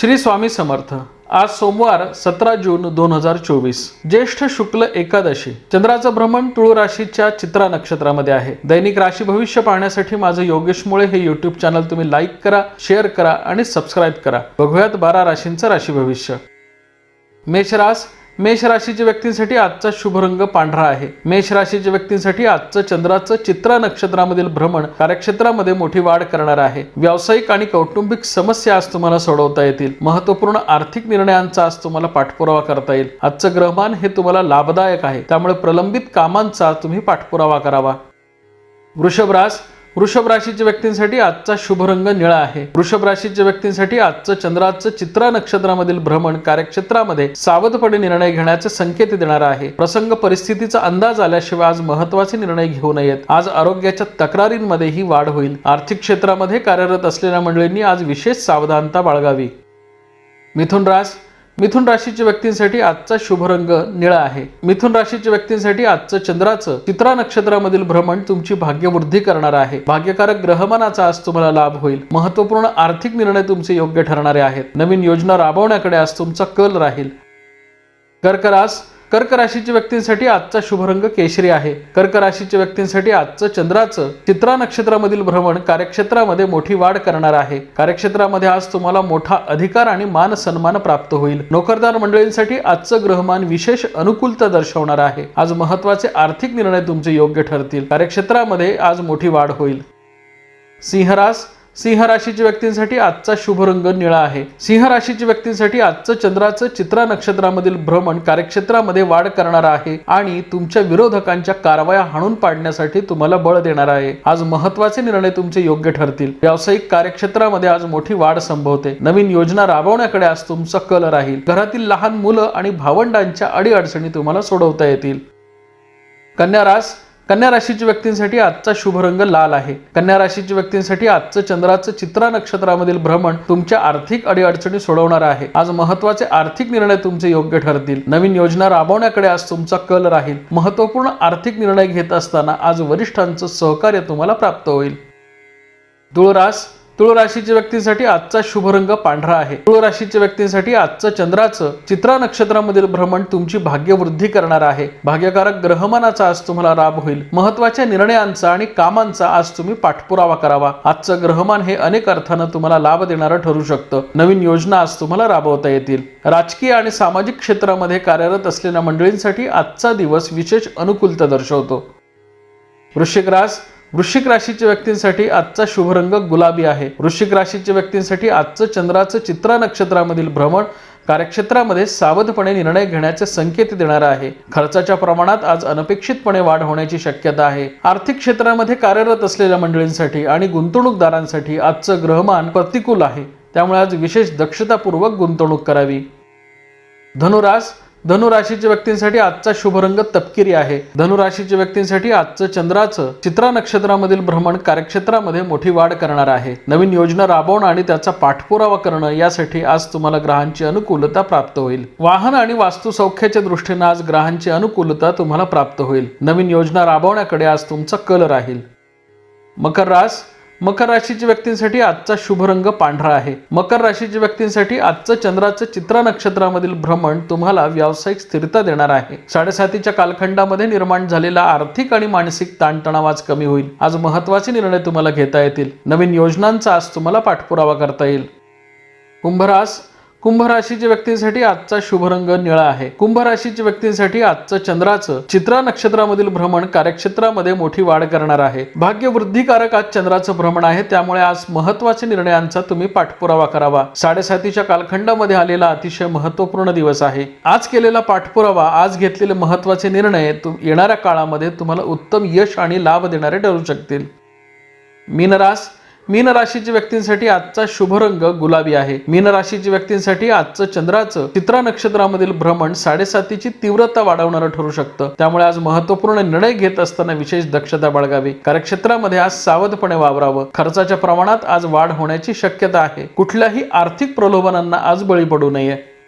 श्री स्वामी समर्थ. आज सोमवार सतरा जून दोन हजार चोवीस. ज्येष्ठ शुक्ल एकादशी. चंद्राचं भ्रमण तुळू राशीच्या चित्रा नक्षत्रामध्ये आहे. दैनिक राशी भविष्य पाहण्यासाठी माझं योगेश मुळे हे युट्यूब चॅनल तुम्ही लाईक करा शेअर करा आणि सबस्क्राईब करा. बघूयात बारा राशींचं राशी भविष्य. मेषरास मेष राशीच्या व्यक्तींसाठी आजचा शुभ रंग पांढरा आहे. मेष राशीच्या व्यक्तींसाठी आजचं चंद्राचं चित्रा नक्षत्रामधील भ्रमण कार्यक्षेत्रामध्ये मोठी वाढ करणार आहे. व्यावसायिक आणि कौटुंबिक समस्या आज तुम्हाला सोडवता येतील. महत्त्वपूर्ण आर्थिक निर्णयांचा आज तुम्हाला पाठपुरावा करता येईल. आजचं ग्रहमान हे तुम्हाला लाभदायक आहे. त्यामुळे प्रलंबित कामांचा तुम्ही पाठपुरावा करावा. वृषभरास वृषभ राशीच्या व्यक्तींसाठी आजचा शुभ रंग निळा आहे. वृषभ राशीच्या व्यक्तींसाठी आजचं चंद्राचं चित्रा नक्षत्रामधील भ्रमण कार्यक्षेत्रामध्ये सावधपणे निर्णय घेण्याचे संकेत देणार आहे. प्रसंग परिस्थितीचा अंदाज आल्याशिवाय आज महत्त्वाचे निर्णय घेऊ नयेत. आज आरोग्याच्या तक्रारींमध्येही वाढ होईल. आर्थिक क्षेत्रामध्ये कार्यरत असलेल्या मंडळींनी आज विशेष सावधानता बाळगावी. मिथुन रास मिथुन राशीच्या व्यक्तींसाठी आजचा शुभ रंग निळा आहे. मिथुन राशीच्या व्यक्तींसाठी आजचं चंद्राचं चित्रा नक्षत्रामधील भ्रमण तुमची भाग्यवृद्धी करणार आहे. भाग्यकारक ग्रहमानाचा आज तुम्हाला लाभ होईल. महत्त्वपूर्ण आर्थिक निर्णय तुमचे योग्य ठरणारे आहेत. नवीन योजना राबवण्याकडे आज तुमचा कल राहील. कर्करास कर्क राशीच्या व्यक्तींसाठी आजचा शुभरंग केशरी आहे. कर्क राशीच्या व्यक्तींसाठी आजचं चंद्राचं चित्रा नक्षत्रामधील भ्रमण कार्यक्षेत्रामध्ये मोठी वाढ करणार आहे. कार्यक्षेत्रामध्ये आज तुम्हाला मोठा अधिकार आणि मान सन्मान प्राप्त होईल. नोकरदार मंडळींसाठी आजचं ग्रहमान विशेष अनुकूलता दर्शवणार आहे. आज महत्त्वाचे आर्थिक निर्णय तुमचे योग्य ठरतील. कार्यक्षेत्रामध्ये आज मोठी वाढ होईल. सिंहरास सिंह राशीच्या व्यक्तींसाठी आजचा शुभ रंग निळा आहे. सिंह राशीच्या व्यक्तींसाठी आजचं चंद्राचं चित्रा नक्षत्रामधील भ्रमण कार्यक्षेत्रामध्ये वाढ करणार आहे आणि तुमच्या विरोधकांच्या कारवाया हाणून पाडण्यासाठी तुम्हाला बळ देणार आहे. आज महत्त्वाचे निर्णय तुमचे योग्य ठरतील. व्यावसायिक कार्यक्षेत्रामध्ये आज मोठी वाढ संभवते. नवीन योजना राबवण्याकडे आज तुमचा कल राहील. घरातील लहान मुलं आणि भावंडांच्या अडीअडचणी तुम्हाला सोडवता येतील. कन्या रास कन्या राशीच्या व्यक्तींसाठी आजचा शुभ रंग लाल आहे. कन्या राशीच्या व्यक्तींसाठी आजचं चंद्राचं चित्रा नक्षत्रामधील भ्रमण तुमच्या आर्थिक अडीअडचणी सोडवणार आहे. आज महत्त्वाचे आर्थिक निर्णय तुमचे योग्य ठरतील. नवीन योजना राबवण्याकडे आज तुमचा कल राहील. महत्त्वपूर्ण आर्थिक निर्णय घेत असताना आज वरिष्ठांचं सहकार्य तुम्हाला प्राप्त होईल. तुळरास तुळ राशीच्या व्यक्तींसाठी आजचा शुभ रंग पांढरा आहे. तुळ राशीच्या व्यक्तींसाठी आजचं चंद्राचं चित्रा नक्षत्रामधील भ्रमण तुमची भाग्यवृद्धी करणार आहे. भाग्यकारक ग्रहमानाचा आज तुम्हाला लाभ होईल. महत्त्वाच्या निर्णयांचा आणि कामांचा आज तुम्ही पाठपुरावा करावा. आजचं ग्रहमान हे अनेक अर्थानं तुम्हाला लाभ देणारं ठरू शकतं. नवीन योजना आज तुम्हाला राबवता येतील. राजकीय आणि सामाजिक क्षेत्रामध्ये कार्यरत असलेल्या मंडळींसाठी आजचा दिवस विशेष अनुकूलता दर्शवतो. वृश्चिक रास वृश्चिक राशीच्या व्यक्तींसाठी आजचा शुभ रंग गुलाबी आहे. वृश्चिक राशीच्या व्यक्तींसाठी आजचं चंद्राचं चित्रा नक्षत्रामधील भ्रमण कार्यक्षेत्रामध्ये सावधपणे निर्णय घेण्याचे संकेत देणार आहे. खर्चाच्या प्रमाणात आज अनपेक्षितपणे वाढ होण्याची शक्यता आहे. आर्थिक क्षेत्रामध्ये कार्यरत असलेल्या मंडळींसाठी आणि गुंतवणूकदारांसाठी आजचं ग्रहमान प्रतिकूल आहे. त्यामुळे आज विशेष दक्षतापूर्वक गुंतवणूक करावी. धनुरास धनुराशीच्या व्यक्तींसाठी आजचा शुभ रंग तपकिरी आहे. धनुराशीच्या व्यक्तींसाठी आजचं चंद्राचं चित्रा नक्षत्रामधील भ्रमण कार्यक्षेत्रामध्ये मोठी वाढ करणार आहे. नवीन योजना राबवणं आणि त्याचा पाठपुरावा करणं यासाठी आज तुम्हाला ग्रहांची अनुकूलता प्राप्त होईल. वाहन आणि वास्तू सौख्याच्या दृष्टीनं आज ग्रहांची अनुकूलता तुम्हाला प्राप्त होईल. नवीन योजना राबवण्याकडे आज तुमचा कल राहील. मकर रास मकर राशीच्या व्यक्तींसाठी आजचा शुभ रंग पांढरा आहे. मकर राशीच्या व्यक्तींसाठी आजचं चंद्राचं चित्रा नक्षत्रामधील भ्रमण तुम्हाला व्यावसायिक स्थिरता देणार आहे. साडेसातीच्या कालखंडामध्ये निर्माण झालेला आर्थिक आणि मानसिक ताणतणाव आज कमी होईल. आज महत्त्वाचे निर्णय तुम्हाला घेता येतील. नवीन योजनांचा आज तुम्हाला पाठपुरावा करता येईल. कुंभरास कुंभ राशीच्या व्यक्तींसाठी आजचा शुभ रंग निळा आहे. कुंभ राशीच्या व्यक्तींसाठी आजचं चंद्राचं चित्रा नक्षत्रामधील भ्रमण कार्यक्षेत्रामध्ये मोठी वाढ करणार आहे. भाग्य वृद्धिकारक आज चंद्राचं भ्रमण आहे. त्यामुळे आज महत्त्वाच्या निर्णयांचा तुम्ही पाठपुरावा करावा. साडेसातीच्या कालखंडामध्ये आलेला अतिशय महत्त्वपूर्ण दिवस आहे. आज केलेला पाठपुरावा आज घेतलेले महत्त्वाचे निर्णय येणाऱ्या काळामध्ये तुम्हाला उत्तम यश आणि लाभ देणारे ठरू शकतील. मीनरास मीन राशीच्या व्यक्तींसाठी आजचा शुभ रंग गुलाबी आहे. मीन राशीच्या व्यक्तींसाठी आजचं चंद्राचं चित्रा नक्षत्रामधील भ्रमण साडेसातीची तीव्रता वाढवणारं ठरू शकतं. त्यामुळे आज महत्त्वपूर्ण निर्णय घेत असताना विशेष दक्षता बाळगावी. कार्यक्षेत्रामध्ये आज सावधपणे वावरावं. खर्चाच्या प्रमाणात आज वाढ होण्याची शक्यता आहे. कुठल्याही आर्थिक प्रलोभनांना आज बळी पडू नये.